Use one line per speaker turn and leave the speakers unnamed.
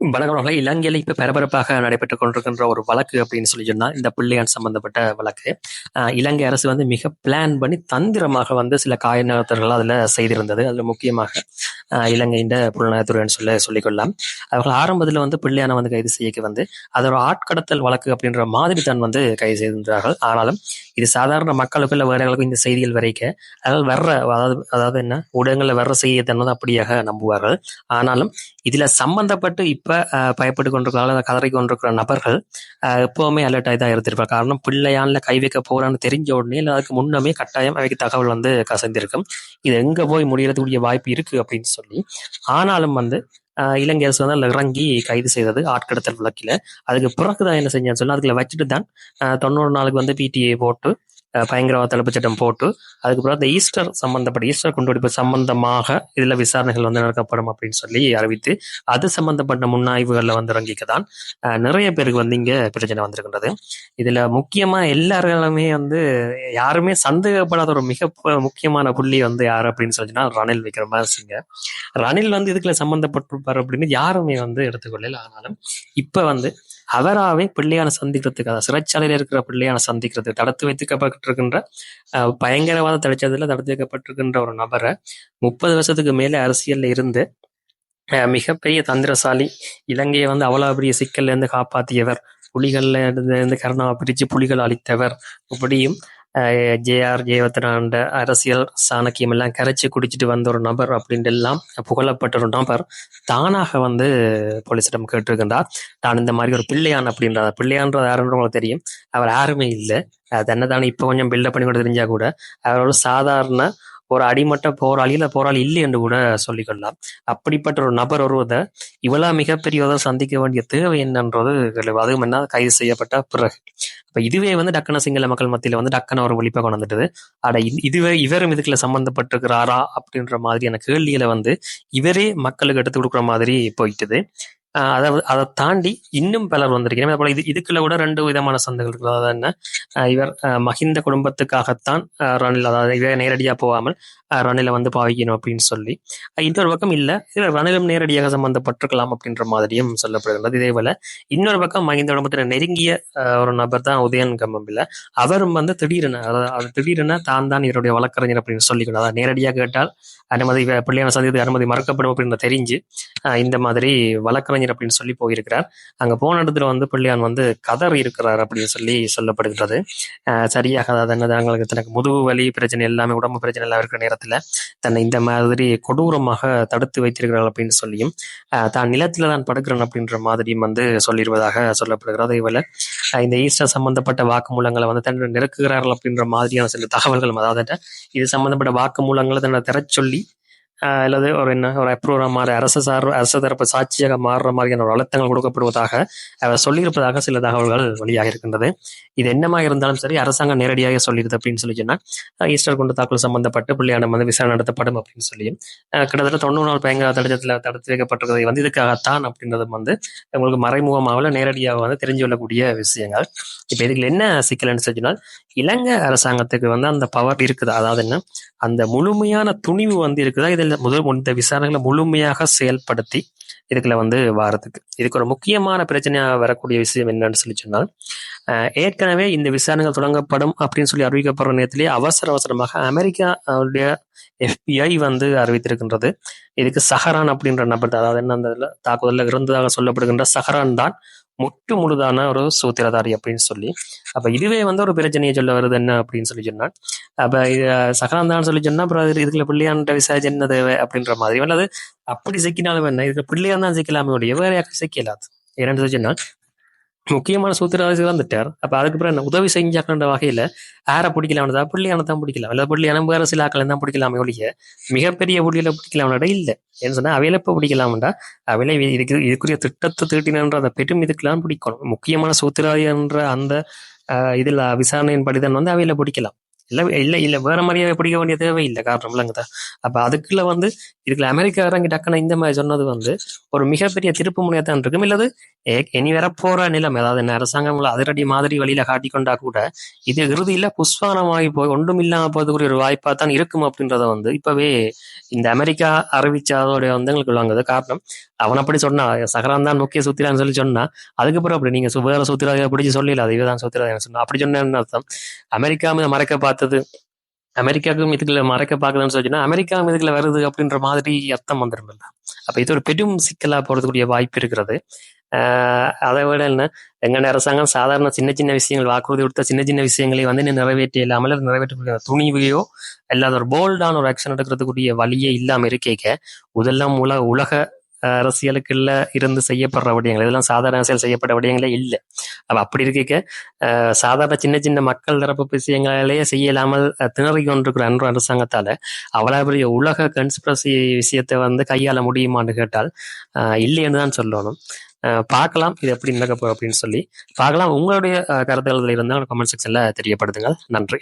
வணக்கம் இலங்கையில் இப்போ பரபரப்பாக நடைபெற்றுக் கொண்டிருக்கின்ற ஒரு வழக்கு அப்படின்னு சொல்லி சொன்னால் இந்த பிள்ளையான் சம்பந்தப்பட்ட வழக்கு. இலங்கை அரசு வந்து மிக பிளான் பண்ணி தந்திரமாக வந்து சில காய அதில் செய்திருந்தது. அதில் முக்கியமாக இலங்கையின் புலனாய்த்துறைன்னு சொல்ல சொல்லிக்கொள்ளலாம். அவர்கள் ஆரம்பத்தில் வந்து பிள்ளையானை வந்து கைது செய்யக்கு வந்து, அதோட ஆட்கடத்தல் வழக்கு அப்படின்ற மாதிரி தான் வந்து கைது செய்திருந்தார்கள். ஆனாலும் இது சாதாரண மக்களுக்கும் இல்லை வேறவர்களுக்கும் இந்த செய்திகள் வரைக்க, அதாவது வர்ற அதாவது அதாவது என்ன ஊடகங்களில் வர்ற செய்தியை தான் வந்து அப்படியாக நம்புவார்கள். ஆனாலும் இதில் சம்பந்தப்பட்டு இப்ப பயப்பட்டு பயப்பட்டுக் கொண்டிருக்கிற அல்லது கதறிக் கொண்டிருக்கிற நபர்கள் எப்பவுமே அலர்ட் ஆகி தான் இருந்திருப்பாங்க. காரணம் பிள்ளையானில் கை வைக்க போறான்னு தெரிஞ்ச உடனே இல்லை அதுக்கு முன்னமே கட்டாயம் அவைக்கு தகவல் வந்து கசந்திருக்கும் இது எங்க போய் முடியறதுக்குரிய வாய்ப்பு இருக்கு அப்படின்னு சொல்லி. ஆனாலும் வந்து இலங்கை அரசு வந்து இறங்கி கைது செய்தது ஆட்கடத்தல் வழக்கில் அதுக்கு பிறகுதான் என்ன செஞ்சான்னு சொல்லி அதுக்குள்ள வச்சுட்டு தான் தொண்ணூறு நாளுக்கு வந்து பிடிஏ போட்டு பயங்கரவாத தடுப்புச் சட்டம் போட்டு, அதுக்கு பிறகு இந்த ஈஸ்டர் சம்பந்தப்பட்ட ஈஸ்டர் குண்டுவெடிப்பு சம்பந்தமாக இதுல விசாரணைகள் வந்து நடக்கப்படும் அப்படின்னு சொல்லி அறிவித்து, அது சம்பந்தப்பட்ட முன்னாய்வுகள்ல வந்து இறங்கிக்க தான் நிறைய பேருக்கு வந்து இங்க பிரச்சனை வந்திருக்கின்றது. இதுல முக்கியமா எல்லாருமே வந்து யாருமே சந்தேகப்படாத ஒரு மிக முக்கியமான புள்ளி வந்து யாரு அப்படின்னு சொல்லிச்சுன்னா, ரணில் விக்ரமசிங்க. ரணில் வந்து இதுக்குள்ள சம்பந்தப்பட்டிருப்பாரு அப்படின்னு யாருமே வந்து எடுத்துக்கொள்ளல. ஆனாலும் இப்ப வந்து அவராகவே பிள்ளையான சந்திக்கிறதுக்கு சிறைச்சாலையில் இருக்கிற பிள்ளையான சந்திக்கிறதுக்கு தடுத்து வைத்துக்கப்பட்டிருக்கின்ற பயங்கரவாத தடைச்சதில் தடுத்து வைக்கப்பட்டிருக்கின்ற ஒரு நபரை முப்பது வருஷத்துக்கு மேலே அரசியலில் இருந்து மிகப்பெரிய தந்திரசாலி, இலங்கையை வந்து அவ்வளோ பெரிய சிக்கல்லேருந்து காப்பாற்றியவர் புலிகள்ல இருந்து இருந்து கருணாவை பிரித்து புலிகள் அழித்தவர், இப்படியும் ஜே.ஆர். ஜெயவர்தனாண்ட அரசியல் சாணக்கியம் எல்லாம் கரைச்சி குடிச்சிட்டு வந்த ஒரு நபர் அப்படின்ட்டு எல்லாம் புகழப்பட்ட ஒரு நபர் தானாக வந்து போலீஸிடம் கேட்டிருக்கின்றார். நான் இந்த மாதிரி ஒரு பிள்ளையான் அப்படின்றார். பிள்ளையான்றது யாருன்ற உங்களுக்கு தெரியும். அவர் யாருமே இல்லை அ தன்னைத்தானே இப்ப கொஞ்சம் பில்டப் பண்ணி கூட தெரிஞ்சா கூட, அவர் ஒரு சாதாரண ஒரு அடிமட்ட போராளி இல்லை போராளி இல்லை என்று கூட சொல்லிக்கொள்ளலாம். அப்படிப்பட்ட ஒரு நபர் வருவதை இவ்வளவு மிகப்பெரியதாக சந்திக்க வேண்டிய தேவை என்னன்றது அதுவும் என்ன கைது செய்யப்பட்ட பிறகு. இப்போ இதுவே வந்து டக்குனு சிங்கள மக்கள் மத்தியில வந்து டக்குனு ஒரு ஒழிப்பை கொண்டுட்டது ஆட இ- இதுவே இவரும் இதுக்குள்ள சம்பந்தப்பட்டிருக்கிறாரா அப்படின்ற மாதிரியான கேள்விகளை வந்து இவரே மக்களுக்கு எடுத்து கொடுக்குற மாதிரி போயிட்டுது. அதை அதை தாண்டி இன்னும் பலர் வந்திருக்கிறேன். அதே போல இது இதுக்குள்ள கூட ரெண்டு விதமான சந்தைகள் இருக்கு. அதாவது என்ன? இவர் மஹிந்த குடும்பத்துக்காகத்தான் ரணில் அதாவது இவர் நேரடியா போகாமல் ரணில ரணிலை வந்து பாவிக்கணும் அப்படின்னு சொல்லி. இன்னொரு பக்கம் இல்ல. இவர் ரணிலும் நேரடியாக சம்பந்தப்பட்டிருக்கலாம் அப்படின்ற மாதிரியும் சொல்லப்படுகிறது இதே போல இன்னொரு பக்கம் மஹிந்த குடும்பத்தில் நெருங்கிய ஒரு நபர் தான் உதயன் கம்பம்பில அவரும் வந்து திடீரென அதாவது திடீரென தான் தான் இவருடைய வழக்கறிஞர் அப்படின்னு சொல்லிக்கணும் அதாவது நேரடியாக கேட்டால் அனுமதி பிள்ளையான சந்தித்து அனுமதி மறுக்கப்படும் அப்படின்னு தெரிஞ்சு இந்த மாதிரி வழக்கறிஞர் அப்படின்னு சொல்லி போயிருக்கிறார். அங்க போன இடத்துல வந்து பிள்ளையான் வந்து கதர் இருக்கிறார் அப்படின்னு சொல்லி சொல்லப்படுகிறது சரியாக அதாவது தங்களுக்கு தனக்கு முதுகு வலி பிரச்சனை எல்லாமே உடம்பு பிரச்சனை எல்லாம் இருக்கிற நேரத்துல தன்னை இந்த மாதிரி கொடூரமாக தடுத்து வைத்திருக்கிறார்கள் அப்படின்னு சொல்லியும் தான் நிலத்துல தான் படுக்கிறேன் அப்படின்ற மாதிரியும் வந்து சொல்லிடுவதாக சொல்லப்படுகிறது. அதே போல இந்த ஈஸ்டர் சம்பந்தப்பட்ட வாக்குமூலங்களை வந்து தன்னை நெருக்குகிறார்கள் அப்படின்ற மாதிரியான சில தகவல்கள் அதாவது இது சம்பந்தப்பட்ட வாக்குமூலங்களை தன்னை திறச்சொல்லி அல்லது ஒரு என்ன ஒரு அப்ரூவரா மாற அரசு சார் அரசு தரப்பு சாட்சியாக மாறுற மாதிரியான ஒரு அழுத்தங்கள் கொடுக்கப்படுவதாக அவர் சொல்லியிருப்பதாக சில தகவல்கள் வெளியாக இருக்கின்றது. இது என்னமா இருந்தாலும் சரி அரசாங்கம் நேரடியாக சொல்லிடுது அப்படின்னு சொல்லி சொன்னால் ஈஸ்டர் குண்டு தாக்குதல் சம்பந்தப்பட்டு பிள்ளையான வந்து விசாரணை நடத்தப்படும் அப்படின்னு சொல்லியும் கிட்டத்தட்ட தொண்ணூறு நாள் பயங்கர தடுத்தத்தில் தடுத்து வைக்கப்பட்டிருக்கிறது. வந்து இதுக்காகத்தான் அப்படின்றது வந்து உங்களுக்கு மறைமுகமாக நேரடியாக வந்து தெரிஞ்சு கொள்ளக்கூடிய விஷயங்கள். இப்போ இதுக்கு என்ன சிக்கல்னு சொன்னால் இலங்கை அரசாங்கத்துக்கு வந்து அந்த பவர் இருக்குதா? அதாவது என்ன? அந்த முழுமையான துணிவு வந்து இருக்குதா? இதில் முதல் இந்த விசாரணைகளை முழுமையாக செயல்படுத்தி இதுக்குள்ள வந்து வாரத்துக்கு. இதுக்கு ஒரு முக்கியமான பிரச்சனையாக வரக்கூடிய விஷயம் என்னன்னு சொல்லி சொன்னால் ஏற்கனவே இந்த விசாரணைகள் தொடங்கப்படும் அப்படின்னு சொல்லி அறிவிக்கப்படுற நேரத்திலேயே அவசர அவசரமாக அமெரிக்காவுடைய எஃபிஐ வந்து அறிவித்திருக்கின்றது. இதுக்கு சஹரான் அப்படின்ற நபர் அதாவது என்ன அந்த தாக்குதலில் இருந்ததாக சொல்லப்படுகின்ற சஹரான் தான் முட்டு முழுதான ஒரு சூத்திரதாரி அப்படின்னு சொல்லி அப்ப இதுவே வந்து ஒரு பிரச்சனையை சொல்ல வருது என்ன அப்படின்னு சொல்லி சொன்னால் அப்ப இது சஹரான் தான் சொல்லி சொன்னா அப்புறம் இதுக்குள்ள பிள்ளையான்ற விசாரிச்சு என்ன தேவை அப்படின்ற மாதிரி. அல்லது அப்படி சிக்கினாலும் என்ன இதுக்கு பிள்ளையான் தான் சிக்கலாமே உடைய வேற யாருக்கும் சிக்கலாது என்னன்னு சொல்லி சொன்னால் முக்கியமான சூத்திரவாசி வந்துட்டார். அப்ப அதுக்கப்புறம் என்ன உதவி செஞ்சாக்கின்ற வகையில யாரை அவனதா புள்ளியான தான் பிடிக்கலாம். அல்லது புள்ளி வேற சில ஆக்களை தான் பிடிக்கலாமே ஒழிய மிகப்பெரிய புள்ளியில பிடிக்கலாம்னு இல்ல. ஏன்னு சொன்னா அவையில இப்ப பிடிக்கலாம்டா அவையில இதுக்கு இதுக்குரிய திட்டத்தை தீட்டினன்ற அந்த பெரும் இதுக்கெல்லாம் பிடிக்கணும். முக்கியமான சூத்திரவாதி என்ற அந்த ஆஹ், இதுல விசாரணையின் படிதான் வந்து அவையில பிடிக்கலாம். இல்ல இல்ல இல்ல வேற மாதிரியே பிடிக்க வேண்டிய தேவை இல்லை காரணம் இல்லைங்கதா அப்ப அதுக்குள்ள வந்து இதுக்குள்ள அமெரிக்கா இறங்கி டக்குன்னு இந்த மாதிரி சொன்னது வந்து ஒரு மிகப்பெரிய திருப்பு முனையத்தான் இருக்கும். இல்லது ஏ- இனி வரப்போற நிலம். அதாவது என்ன அரசாங்கம் அதிரடி மாதிரி வழியில காட்டிக்கொண்டா கூட இது இறுதியில் புஷ்பானமாகி போய் ஒன்றும் இல்லாம போகிறதுக்குரிய ஒரு வாய்ப்பா தான் இருக்கும் அப்படின்றத வந்து இப்பவே இந்த அமெரிக்கா அறிவிச்சதோட வந்து எங்களுக்கு வாங்குது காரணம் அவன் அப்படி சொன்னா சகரான் தான் முக்கிய சுத்திரான்னு சொல்லி சொன்னா அதுக்கப்புறம் அப்படி நீங்க வேற சுத்திராத பிடிச்சி சொல்லல அது தான் சுத்திராத சொன்னா. அப்படி சொன்னேன்னு அர்த்தம் அமெரிக்கா மீது மறைக்க பார்த்தது. அமெரிக்காவுக்கும் இதுக்குள்ள மறைக்க பார்க்குதுன்னு சொல்லிச்சுன்னா அமெரிக்காவும் இதுக்குள்ள வருது அப்படின்ற மாதிரி அர்த்தம் வந்துடும் அப்ப இது ஒரு பெரும் சிக்கலா போறதுக்குரிய வாய்ப்பு இருக்கிறது. ஆஹ் அதை விட என்ன எங்க அரசாங்கம் சாதாரண சின்ன சின்ன விஷயங்கள் வாக்குறுதி கொடுத்த சின்ன சின்ன விஷயங்களை வந்து இன்னும் நிறைவேற்றி இல்லாமல் நிறைவேற்ற துணிவையோ இல்லாத ஒரு போல்டான ஒரு ஆக்ஷன் எடுக்கிறதுக்குரிய வழியே இல்லாம இருக்கேக்க முதல்லாம் உலக உலக அரசியலுக்குள்ள இருந்து செய்யப்படுற விடயங்கள் இதெல்லாம் சாதாரண அரசியல் செய்யப்பட்ட விடயங்களே இல்லை. அப்ப அப்படி இருக்க சாதாரண சின்ன சின்ன மக்கள் தரப்பு விஷயங்களாலேயே செய்யலாமல் திணறி கொண்டிருக்கிற அன்று அரசாங்கத்தால அவ்வளவு பெரிய உலக கன்ஸ்பிரசி விஷயத்தை வந்து கையாள முடியுமான்னு கேட்டால் இல்லைன்னு தான் சொல்லணும். பார்க்கலாம் இது எப்படி நடக்க போகுது அப்படின்னு சொல்லி. பார்க்கலாம் உங்களுடைய கருத்துக்கள் இருந்தால் கமெண்ட் செக்ஷன்ல தெரியப்படுத்துங்கள். நன்றி.